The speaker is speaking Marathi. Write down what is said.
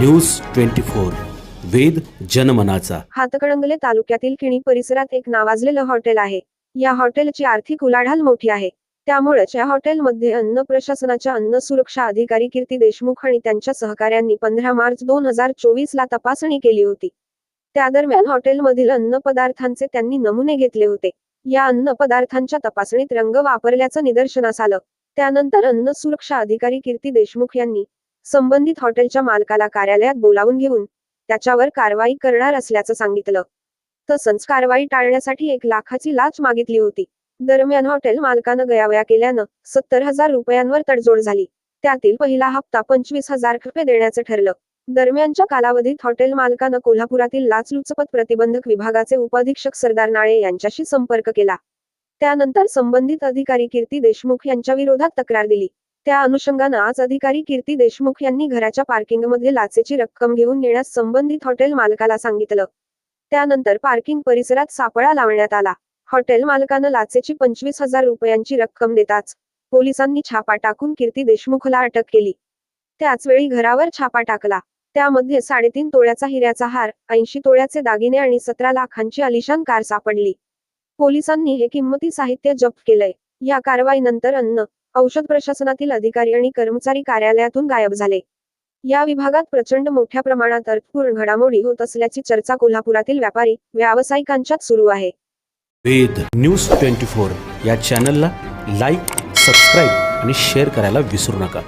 News twenty four. वेद जनमनाचा. हातकणंगले तालुक्यातील किणी परिसरात एक नावाजलेलं हॉटेल आहे. या हॉटेलची आर्थिक उलाढाल मोठी आहे. त्यामुळेच या हॉटेलमध्ये अन्न प्रशासनाच्या अन्न सुरक्षा अधिकारी कीर्ती देशमुख आणि त्यांच्या सहकाऱ्यांनी पंधरा मार्च दोन हजार चोवीस ला तपासणी केली होती. त्या दरम्यान हॉटेलमधील अन्न पदार्थांचे त्यांनी नमुने घेतले होते. या अन्न पदार्थांच्या तपासणीत रंग वापरल्याचं निदर्शनास आलं. त्यानंतर अन्न सुरक्षा अधिकारी कीर्ती देशमुख यांनी संबंधित हॉटेलच्या मालकाला कार्यालयात बोलावून घेऊन त्याच्यावर कारवाई करणार असल्याचं सांगितलं. तसंच कारवाई टाळण्यासाठी एक लाखाची लाच मागितली होती. दरम्यान हॉटेल मालकानं गयावया केल्यानं सत्तर हजार रुपयांवर तडजोड झाली. त्यातील पहिला हप्ता पंचवीस हजार रुपये देण्याचं ठरलं. दरम्यानच्या कालावधीत हॉटेल मालकानं कोल्हापुरातील लाचलुचपत प्रतिबंधक विभागाचे उपाधीक्षक सरदार नाळे यांच्याशी संपर्क केला. त्यानंतर संबंधित अधिकारी कीर्ती देशमुख यांच्या विरोधात तक्रार दिली. त्या अनुषंगानं आज अधिकारी कीर्ती देशमुख यांनी घराच्या पार्किंगमध्ये लाचेची रक्कम घेऊन नेण्यास संबंधित हॉटेल मालकाला सांगितलं. त्यानंतर पार्किंग परिसरात सापळा लावण्यात आला. हॉटेल मालकानं लाचेची पंचवीस हजार रुपयांची रक्कम देताच पोलिसांनी छापा टाकून कीर्ती देशमुखला अटक केली. त्याचवेळी घरावर छापा टाकला. त्यामध्ये साडेतीन तोळ्याचा हिऱ्याचा हार ऐंशी तोळ्याचे दागिने आणि सतरा लाखांची अलिशान कार सापडली. पोलिसांनी हे किंमती साहित्य जप्त केलंय. या कारवाईनंतर अन्न औषध प्रशासनातील अधिकारी आणि कर्मचारी कार्यालयातून गायब झाले. या विभागात प्रचंड मोठ्या प्रमाणात अर्थपूर्ण घडामोडी होत असल्याची चर्चा कोल्हापुरातील व्यापारी व्यावसायिकांच्यात सुरू आहे. वेद न्यूज ट्वेंटी फोर या चॅनलला लाईक सबस्क्राईब आणि शेअर करायला विसरू नका.